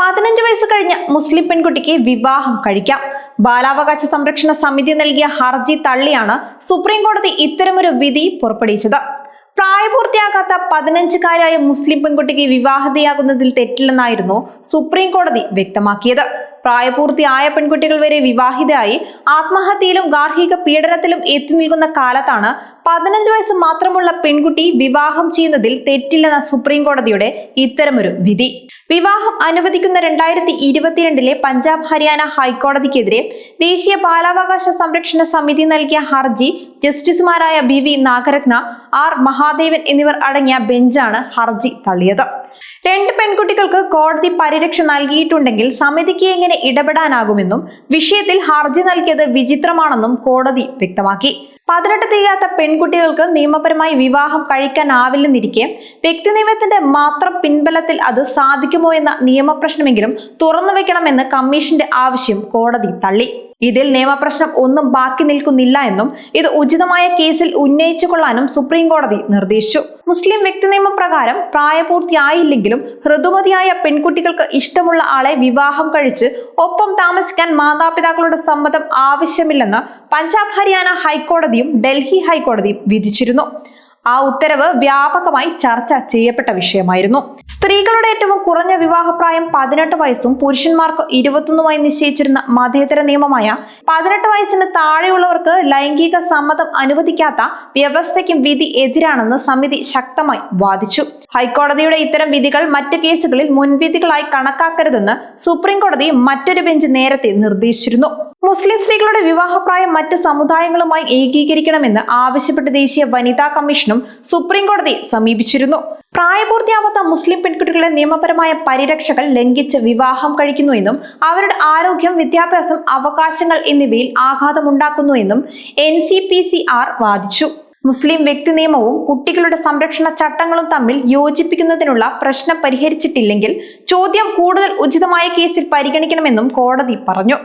പതിനഞ്ച് വയസ്സ് കഴിഞ്ഞ മുസ്ലിം പെൺകുട്ടിക്ക് വിവാഹം കഴിക്കാം. ബാലാവകാശ സംരക്ഷണ സമിതി നൽകിയ ഹർജി തള്ളിയാണ് സുപ്രീം കോടതി ഇത്തരമൊരു വിധി പുറപ്പെടുവിച്ചത്. പ്രായപൂർത്തിയാകാത്ത പതിനഞ്ചുകാരായ മുസ്ലിം പെൺകുട്ടിക്ക് വിവാഹിതയാകുന്നതിൽ തെറ്റില്ലെന്നായിരുന്നു സുപ്രീം കോടതി വ്യക്തമാക്കിയത്. പ്രായപൂർത്തിയായ പെൺകുട്ടികൾ വരെ വിവാഹിതയായി ആത്മഹത്യയിലും ഗാർഹിക പീഡനത്തിലും എത്തി നിൽക്കുന്ന കാലത്താണ് പതിനഞ്ച് വയസ്സ് മാത്രമുള്ള പെൺകുട്ടി വിവാഹം ചെയ്യുന്നതിൽ തെറ്റില്ലെന്ന സുപ്രീം കോടതിയുടെ ഇത്തരമൊരു വിധി. വിവാഹം അനുവദിക്കുന്ന രണ്ടായിരത്തി ഇരുപത്തിരണ്ടിലെ പഞ്ചാബ് ഹരിയാന ഹൈക്കോടതിക്കെതിരെ ദേശീയ ബാലാവകാശ സംരക്ഷണ സമിതി നൽകിയ ഹർജി ജസ്റ്റിസുമാരായ B V Nagarathna R Mahadevan എന്നിവർ അടങ്ങിയ ബെഞ്ചാണ് ഹർജി തള്ളിയത്. പെൺകുട്ടികൾക്ക് കോടതി പരിരക്ഷ നൽകിയിട്ടുണ്ടെങ്കിൽ സമിതിക്ക് എങ്ങനെ ഇടപെടാനാകുമെന്നും വിഷയത്തിൽ ഹർജി നൽകിയത് വിചിത്രമാണെന്നും കോടതി വ്യക്തമാക്കി. പതിനെട്ട് തികയാത്ത പെൺകുട്ടികൾക്ക് നിയമപരമായി വിവാഹം കഴിക്കാനാവില്ലെന്നിരിക്കെ വ്യക്തി നിയമത്തിന്റെ മാത്രം പിൻബലത്തിൽ അത് സാധിക്കുമോ എന്ന നിയമപ്രശ്നമെങ്കിലും തുറന്നു വെക്കണമെന്ന് കമ്മീഷന്റെ ആവശ്യം കോടതി തള്ളി. ഇതിൽ നിയമപ്രശ്നം ഒന്നും ബാക്കി നിൽക്കുന്നില്ല എന്നും ഇത് ഉചിതമായ കേസിൽ ഉന്നയിച്ചു കൊള്ളാനും സുപ്രീം കോടതി നിർദ്ദേശിച്ചു. മുസ്ലിം വ്യക്തി നിയമപ്രകാരം പ്രായപൂർത്തിയായില്ലെങ്കിലും ഹൃദുമതിയായ പെൺകുട്ടികൾക്ക് ഇഷ്ടമുള്ള ആളെ വിവാഹം കഴിച്ച് ഒപ്പം താമസിക്കാൻ മാതാപിതാക്കളുടെ സമ്മതം ആവശ്യമില്ലെന്ന് പഞ്ചാബ് ഹരിയാന ഹൈക്കോടതിയും ഡൽഹി ഹൈക്കോടതിയും വിധിച്ചിരുന്നു. ആ ഉത്തരവ് വ്യാപകമായി ചർച്ച ചെയ്യപ്പെട്ട വിഷയമായിരുന്നു. സ്ത്രീകളുടെ ഏറ്റവും കുറഞ്ഞ വിവാഹപ്രായം പതിനെട്ട് വയസ്സും പുരുഷന്മാർക്ക് ഇരുപത്തൊന്നുമായി നിശ്ചയിച്ചിരുന്ന മതേതര നിയമമായ പതിനെട്ട് വയസ്സിന് താഴെയുള്ളവർക്ക് ലൈംഗിക സമ്മതം അനുവദിക്കാത്ത വ്യവസ്ഥയ്ക്കും വിധി എതിരാണെന്ന് സമിതി ശക്തമായി വാദിച്ചു. ഹൈക്കോടതിയുടെ ഇത്തരം വിധികൾ മറ്റു കേസുകളിൽ മുൻവിധികളായി കണക്കാക്കരുതെന്ന് സുപ്രീം കോടതി മറ്റൊരു ബെഞ്ച് നേരത്തെ നിർദ്ദേശിച്ചിരുന്നു. മുസ്ലിം സ്ത്രീകളുടെ വിവാഹപ്രായം മറ്റ് സമുദായങ്ങളുമായി ഏകീകരിക്കണമെന്ന് ആവശ്യപ്പെട്ട് ദേശീയ വനിതാ കമ്മീഷനും സുപ്രീം കോടതി സമീപിച്ചിരുന്നു. പ്രായപൂർത്തിയാവാത്ത മുസ്ലിം പെൺകുട്ടികളെ നിയമപരമായ പരിരക്ഷകൾ ലംഘിച്ച് വിവാഹം കഴിക്കുന്നു എന്നും അവരുടെ ആരോഗ്യം വിദ്യാഭ്യാസം അവകാശങ്ങൾ എന്നിവയിൽ ആഘാതമുണ്ടാക്കുന്നുവെന്നും N C P C R വാദിച്ചു. മുസ്ലിം വ്യക്തി നിയമവും കുട്ടികളുടെ സംരക്ഷണ ചട്ടങ്ങളും തമ്മിൽ യോജിപ്പിക്കുന്നതിനുള്ള പ്രശ്നം പരിഹരിച്ചിട്ടില്ലെങ്കിൽ ചോദ്യം കൂടുതൽ ഉചിതമായ കേസിൽ പരിഗണിക്കണമെന്നും കോടതി പറഞ്ഞു.